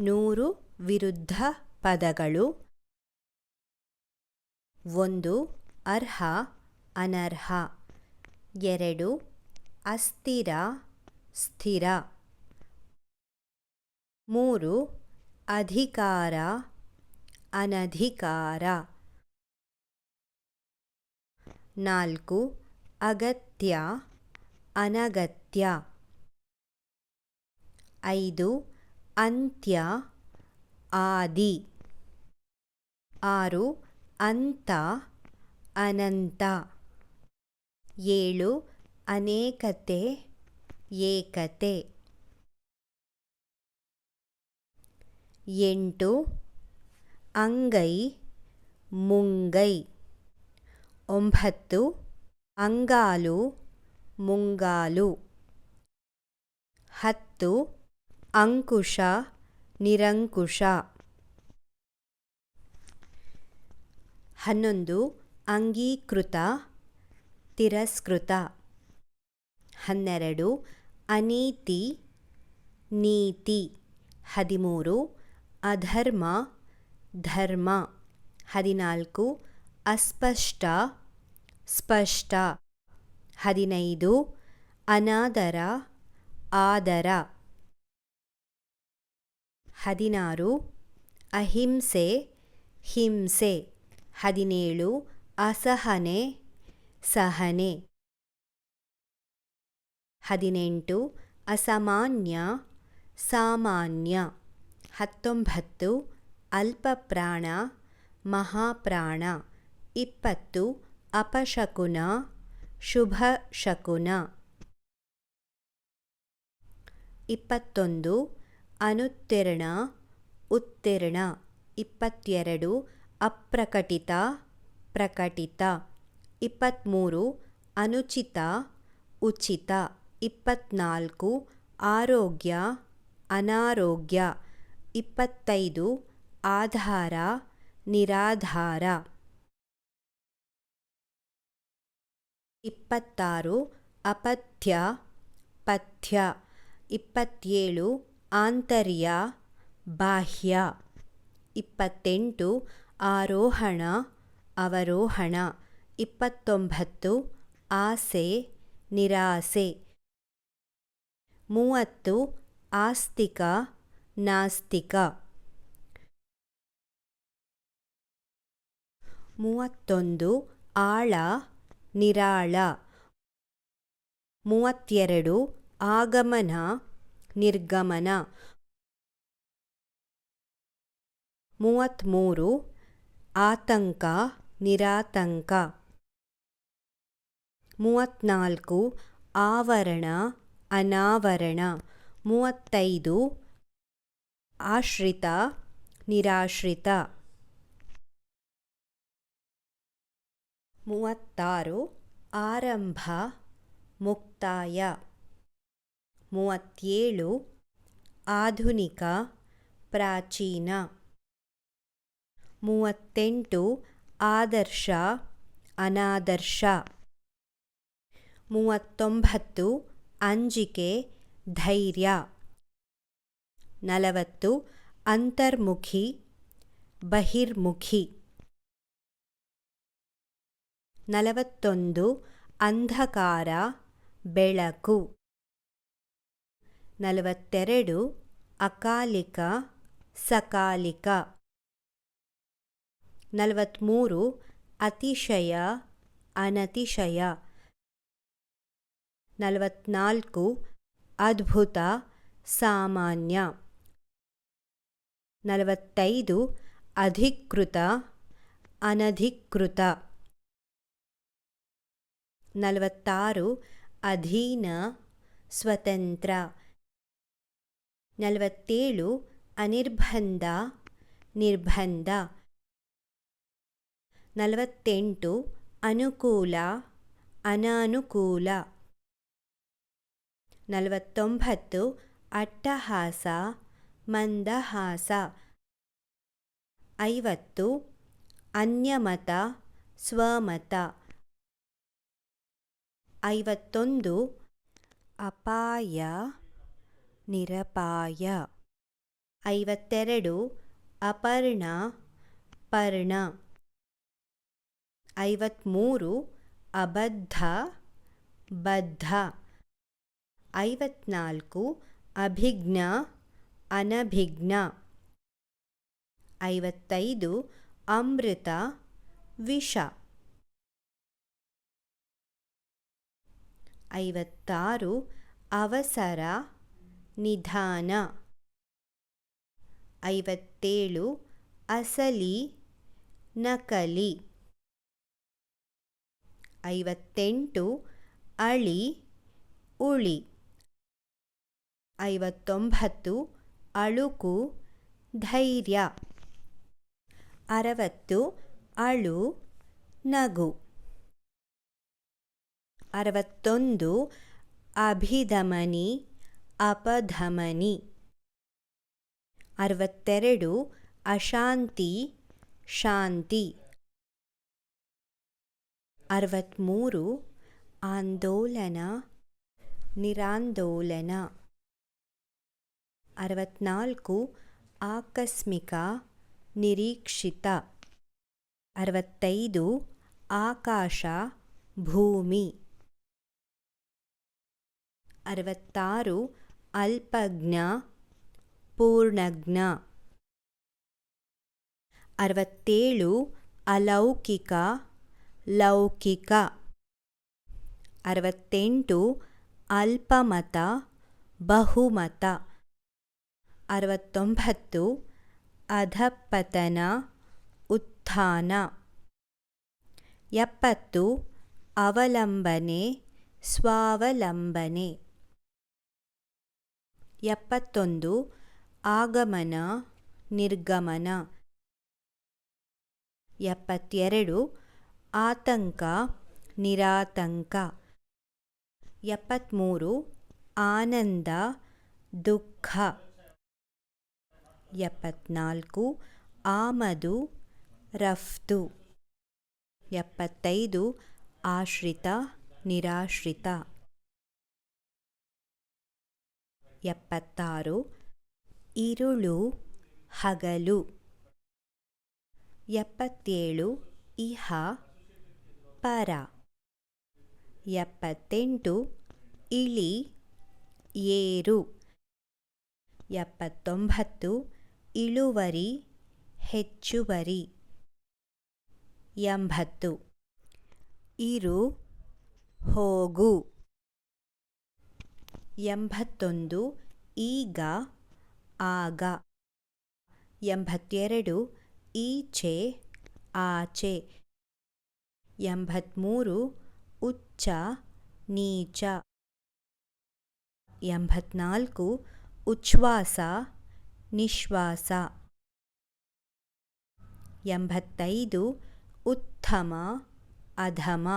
ನೂರು ವಿರುದ್ಧ ಪದಗಳು. ಒಂದು, ಅರ್ಹ, ಅನರ್ಹ. ಎರಡು, ಅಸ್ಥಿರ, ಸ್ಥಿರ. ಮೂರು, ಅಧಿಕಾರ, ಅನಧಿಕಾರ. ನಾಲ್ಕು, ಅಗತ್ಯ, ಅನಗತ್ಯ. ಐದು ಅಂತ್ಯ, ಆದಿ. ಆರು, ಅಂತ, ಅನಂತ. ಏಳು, ಅನೇಕತೆ, ಏಕತೆ. ಎಂಟು, ಅಂಗೈ, ಮುಂಗೈ. ಒಂಬತ್ತು, ಅಂಗಾಲು, ಮುಂಗಾಲು. ಹತ್ತು ಅಂಕುಶ, ನಿರಂಕುಶ. ಹನ್ನೊಂದು, ಅಂಗೀಕೃತ, ತಿರಸ್ಕೃತ. ಹನ್ನೆರಡು, ಅನೀತಿ, ನೀತಿ. ಹದಿಮೂರು, ಅಧರ್ಮ, ಧರ್ಮ. ಹದಿನಾಲ್ಕು, ಅಸ್ಪಷ್ಟ, ಸ್ಪಷ್ಟ. ಹದಿನೈದು, ಅನಾದರ, ಆದರ. ಹದಿನಾರು, ಅಹಿಂಸೆ, ಹಿಂಸೆ. ಹದಿನೇಳು, ಅಸಹನೆ, ಸಹನೆ. ಹದಿನೆಂಟು, ಅಸಾಮಾನ್ಯ, ಸಾಮಾನ್ಯ. ಹತ್ತೊಂಬತ್ತು, ಅಲ್ಪಪ್ರಾಣ, ಮಹಾಪ್ರಾಣ. ಇಪ್ಪತ್ತು, ಅಪಶಕುನ ಶುಭ ಶಕುನ ಇಪ್ಪತ್ತೊಂದು ಅನುತ್ತೀರ್ಣ, ಉತ್ತೀರ್ಣ. ಇಪ್ಪತ್ತೆರಡು, ಅಪ್ರಕಟಿತ, ಪ್ರಕಟಿತ. ಇಪ್ಪತ್ತ್ಮೂರು, ಅನುಚಿತ, ಉಚಿತ. ಇಪ್ಪತ್ತ್ನಾಲ್ಕು, ಆರೋಗ್ಯ, ಅನಾರೋಗ್ಯ. ಇಪ್ಪತ್ತೈದು, ಆಧಾರ, ನಿರಾಧಾರ. ಇಪ್ಪತ್ತಾರು, ಅಪಥ್ಯ, ಪಥ್ಯ. ಇಪ್ಪತ್ತೇಳು ಆಂತರ್ಯ ಬಾಹ್ಯ. ಇಪ್ಪತ್ತೆಂಟು, ಆರೋಹಣ, ಅವರೋಹಣ. ಇಪ್ಪತ್ತೊಂಬತ್ತು, ಆಸೆ, ನಿರಾಸೆ. ಮೂವತ್ತು, ಆಸ್ತಿಕ, ನಾಸ್ತಿಕ. ಮೂವತ್ತೊಂದು, ಆಳ, ನಿರಾಳ. ಮೂವತ್ತೆರಡು, ಆಗಮನ. ನಿರ್ಗಮನ. ಮೂವತ್ತ್ಮೂರು ಆತಂಕ ನಿರಾತಂಕ. ಮೂವತ್ತ್ನಾಲ್ಕು ಆವರಣ ಅನಾವರಣ. ಮೂವತ್ತೈದು ಆಶ್ರಿತ ನಿರಾಶ್ರಿತ. ಮೂವತ್ತಾರು ಆರಂಭ ಮುಕ್ತಾಯ. ಮೂವತ್ತೇಳು, ಆಧುನಿಕ, ಪ್ರಾಚೀನ. ಮೂವತ್ತೆಂಟು, ಆದರ್ಶ, ಅನಾದರ್ಶ. ಮೂವತ್ತೊಂಬತ್ತು, ಅಂಜಿಕೆ, ಧೈರ್ಯ. ನಲವತ್ತು, ಅಂತರ್ಮುಖಿ, ಬಹಿರ್ಮುಖಿ. ನಲವತ್ತೊಂದು, ಅಂಧಕಾರ, ಬೆಳಕು. ನಲವತ್ತೆರಡು, ಅಕಾಲಿಕ, ಸಕಾಲಿಕ. ನಲವತ್ತ್ಮೂರು ಅತಿಶಯ, ಅನತಿಶಯ. ನಲವತ್ತ್ನಾಲ್ಕು ಅದ್ಭುತ, ಸಾಮಾನ್ಯ. ನಲವತ್ತೈದು, ಅಧಿಕೃತ, ಅನಧಿಕೃತ. ನಲವತ್ತಾರು, ಅಧೀನ, ಸ್ವತಂತ್ರ. ನಲವತ್ತೇಳು ಅನಿರ್ಬಂಧ ನಿರ್ಬಂಧ. ನಲವತ್ತೆಂಟು ಅನುಕೂಲ ಅನಾನುಕೂಲ. ನಲವತ್ತೊಂಬತ್ತು ಅಟ್ಟಹಾಸ ಮಂದಹಾಸ. ಐವತ್ತು ಅನ್ಯಮತ ಸ್ವಮತ. ಐವತ್ತೊಂದು ಅಪಾಯ. ನಿರಪಾಯ. ಐವತ್ತೆರಡು, ಅಪರ್ಣ, ಪರ್ಣ. ಐವತ್ಮೂರು, ಅಬದ್ಧ, ಬದ್ಧ. ಐವತ್ನಾಲ್ಕು, ಅಭಿಜ್ಞ, ಅನಭಿಜ್ಞ. ಐವತ್ತೈದು, ಅಮೃತ, ವಿಷ. ಐವತ್ತಾರು, ಅವಸರ ನಿಧಾನ. ಐವತ್ತೇಳು, ಅಸಲಿ, ನಕಲಿ. ಐವತ್ತೆಂಟು, ಅಳಿ, ಉಳಿ. ಐವತ್ತೊಂಬತ್ತು, ಅಳುಕು, ಧೈರ್ಯ. ಅರವತ್ತು, ಅಳು, ನಗು. ಅರವತ್ತೊಂದು, ಅಭಿಧಮನಿ. ಅಪಧಮನಿ. ಅರವತ್ತೆರಡು ಅಶಾಂತಿ ಶಾಂತಿ. ಅರವತ್ತ್ಮೂರು ಆಂದೋಲನ ನಿರಾಂದೋಲನ. ಅರವತ್ನಾಲ್ಕು ಆಕಸ್ಮಿಕ ನಿರೀಕ್ಷಿತ. ಅರವತ್ತೈದು ಆಕಾಶ ಭೂಮಿ. ಅರವತ್ತಾರು ಅಲ್ಪಜ್ಞ ಪೂರ್ಣಜ್ಞ. ಅರವತ್ತೇಳು ಅಲೌಕಿಕ ಲೌಕಿಕ. ಅರವತ್ತೆಂಟು ಅಲ್ಪಮತ ಬಹುಮತ. ಅರವತ್ತೊಂಬತ್ತು ಅಧಪತನ ಉತ್ಥಾನ. ಎಪ್ಪತ್ತು ಅವಲಂಬನೆ ಸ್ವಾವಲಂಬನೆ. ಎಪ್ಪತ್ತೊಂದು, ಆಗಮನ, ನಿರ್ಗಮನ. ಎಪ್ಪತ್ತೆರಡು, ಆತಂಕ, ನಿರಾತಂಕ. ಎಪ್ಪತ್ತ್ಮೂರು, ಆನಂದ, ದುಃಖ. ಎಪ್ಪತ್ನಾಲ್ಕು ಆಮದು, ರಫ್ತು. ಎಪ್ಪತ್ತೈದು, ಆಶ್ರಿತ, ನಿರಾಶ್ರಿತ. ಎಪ್ಪತ್ತಾರು. ಇರುಳು ಹಗಲು. ಎಪ್ಪತ್ತೇಳು, ಇಹ, ಪರ. ಎಪ್ಪತ್ತೆಂಟು, ಇಳಿ, ಏರು. ಎಪ್ಪತ್ತೊಂಬತ್ತು, ಇಳುವರಿ, ಹೆಚ್ಚುವರಿ. ಎಂಬತ್ತು. ಇರು, ಹೋಗು. ಎಂಬತ್ತೊಂದು, ಈಗ, ಆಗ. ಎಂಬತ್ತೆರಡು, ಈಚೆ, ಆಚೆ. ಎಂಬತ್ತ್ಮೂರು ಉಚ್ಚ, ನೀಚ. ಎಂಬತ್ನಾಲ್ಕು, ಉಚ್ಛ್ವಾಸ, ನಿಶ್ವಾಸ. ಎಂಬತ್ತೈದು, ಉತ್ತಮ, ಅಧಮ.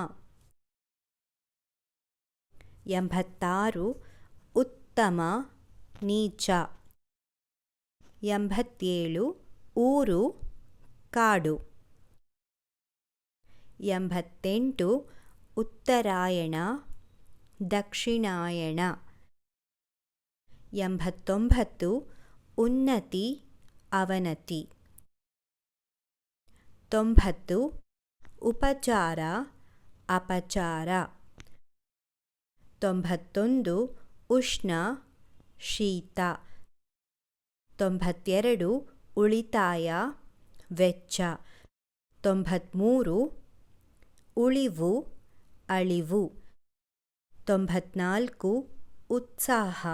ಎಂಬತ್ತಾರು ಉತ್ತಮ ನೀಚ. ಎಂಬತ್ತೇಳು, ಊರು, ಕಾಡು. ಎಂಬತ್ತೆಂಟು, ಉತ್ತರಾಯಣ, ದಕ್ಷಿಣಾಯಣ. ಎಂಬತ್ತೊಂಬತ್ತು, ಉನ್ನತಿ, ಅವನತಿ. ತೊಂಬತ್ತು, ಉಪಚಾರ, ಅಪಚಾರ. ತೊಂಬತ್ತೊಂದು ಉಷ್ಣ, ಶೀತ. ತೊಂಬತ್ತೆರಡು, ಉಳಿತಾಯ, ವೆಚ್ಚ. ತೊಂಬತ್ತ್ಮೂರು ಉಳಿವು, ಅಳಿವು. ತೊಂಬತ್ನಾಲ್ಕು, ಉತ್ಸಾಹ,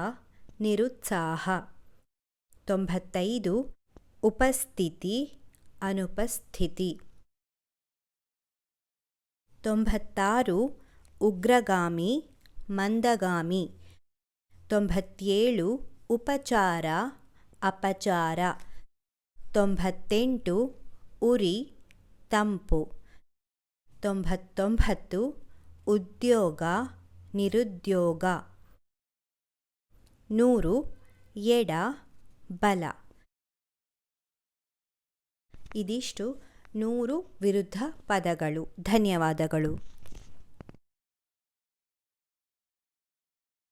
ನಿರುತ್ಸಾಹ. ತೊಂಬತ್ತೈದು, ಉಪಸ್ಥಿತಿ, ಅನುಪಸ್ಥಿತಿ. ತೊಂಬತ್ತಾರು, ಉಗ್ರಗಾಮಿ, ಮಂದಗಾಮಿ. ತೊಂಬತ್ತೇಳು ಉಪಚಾರ ಅಪಚಾರ. ತೊಂಬತ್ತೆಂಟು ಉರಿ ತಂಪು. ತೊಂಬತ್ತೊಂಬತ್ತು ಉದ್ಯೋಗ ನಿರುದ್ಯೋಗ. ನೂರು ಎಡ ಬಲ. ಇದಿಷ್ಟು ನೂರು ವಿರುದ್ಧ ಪದಗಳು. ಧನ್ಯವಾದಗಳು.